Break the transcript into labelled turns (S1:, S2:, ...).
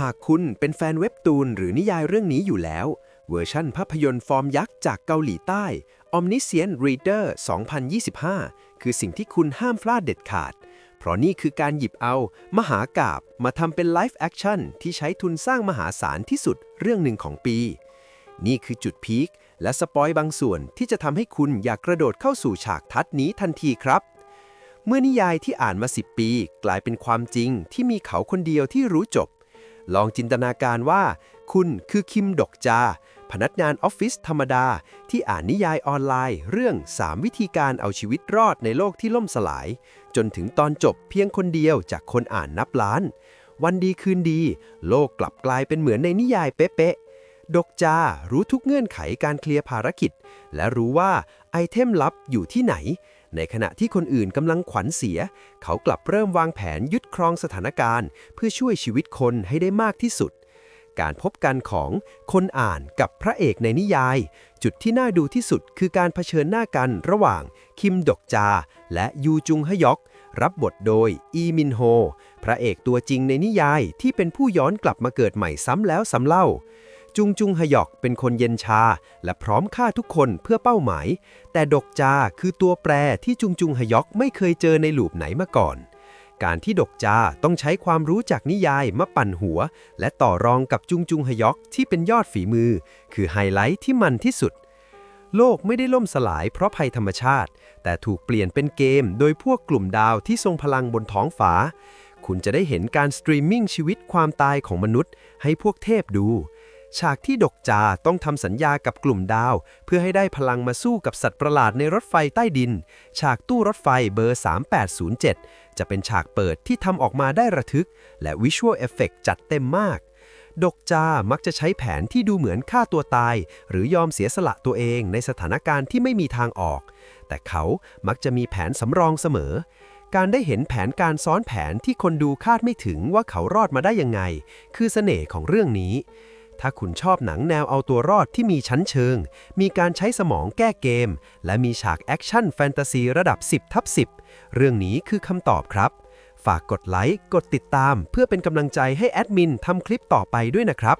S1: หากคุณเป็นแฟนเว็บตูนหรือนิยายเรื่องนี้อยู่แล้ว เวอร์ชั่นภาพยนตร์ฟอร์มยักษ์จากเกาหลีใต้ Omniscient Reader 2025 คือสิ่งที่คุณห้ามพลาดเด็ดขาด เพราะนี่คือการหยิบเอา มหากาบมาทำเป็นไลฟ์แอคชั่นที่ใช้ทุนสร้างมหาศาลที่สุดเรื่องหนึ่งของปี นี่คือจุดพีคและสปอยบางส่วนที่จะทำให้คุณอยากกระโดดเข้าสู่ฉากทัดนี้ทันทีครับเมื่อนิยายที่อ่านมา 10 ปี กลายเป็นความจริงที่มีเขาคนเดียวที่รู้จบ ลองจินตนาการว่า คุณคือคิมดกจา พนักงานออฟฟิศธรรมดา ที่อ่านนิยายออนไลน์ เรื่อง 3 วิธีการเอาชีวิตรอดในโลกที่ล่มสลาย จนถึงตอนจบเพียงคนเดียวจากคนอ่านนับล้าน วันดีคืนดี โลกกลับกลายเป็นเหมือนในนิยายเป๊ะ ดกจารู้ทุกเงื่อนไขการเคลียร์ภารกิจ และรู้ว่าไอเทมลับอยู่ที่ไหน ในขณะที่คนอื่นกำลังขวัญเสีย เขากลับเริ่มวางแผนยึดครองสถานการณ์ เพื่อช่วยชีวิตคนให้ได้มากที่สุด การพบกันของคนอ่านกับพระเอกในนิยาย จุดที่น่าดูที่สุดคือการเผชิญหน้ากันระหว่าง คิมดกจา และยูจุงฮยอกรับบทโดย อีมินโฮ พระเอกตัวจริงในนิยายที่เป็นผู้ย้อนกลับมาเกิดใหม่ซ้ำแล้วซ้ำเล่า จุงจุงฮยอกเป็นคนเย็นชา และพร้อมฆ่าทุกคนเพื่อเป้าหมาย แต่ดกจาคือตัวแปรที่จุงจุงฮยอกไม่เคยเจอในลูปไหนมาก่อน การที่ดกจาต้องใช้ความรู้จากนิยายมาปั่นหัว และต่อรองกับจุงจุงฮยอกที่เป็นยอดฝีมือ คือไฮไลท์ที่มันที่สุด โลกไม่ได้ล่มสลายเพราะภัยธรรมชาติ แต่ถูกเปลี่ยนเป็นเกม โดยพวกกลุ่มดาวที่ทรงพลังบนท้องฟ้า คุณจะได้เห็นการสตรีมมิ่งชีวิตความตายของมนุษย์ ให้พวกเทพดู ฉากที่ดกจาต้องทำสัญญากับกลุ่มดาว เพื่อให้ได้พลังมาสู้กับสัตว์ประหลาดในรถไฟใต้ดิน ฉากตู้รถไฟเบอร์ 3807 จะเป็นฉากเปิดที่ทำออกมาได้ระทึก และวิชวลเอฟเฟกจัดเต็มมาก ดกจามักจะใช้แผนที่ดูเหมือนฆ่าตัวตาย หรือยอมเสียสละตัวเองในสถานการณ์ที่ไม่มีทางออก แต่เขามักจะมีแผนสำรองเสมอการได้เห็นแผนการซ้อนแผนที่คนดูคาดไม่ถึงว่าเขารอดมาได้ยังไง คือเสน่ห์ของเรื่องนี้ ถ้าคุณชอบหนังแนวเอาตัวรอดที่มีชั้นเชิง มีการใช้สมองแก้เกม และมีฉากแอคชั่นแฟนตาซีระดับ 10ทับ10 เรื่องนี้คือคำตอบครับ ฝากกดไลค์ กดติดตาม เพื่อเป็นกำลังใจให้แอดมินทำคลิปต่อไปด้วยนะครับ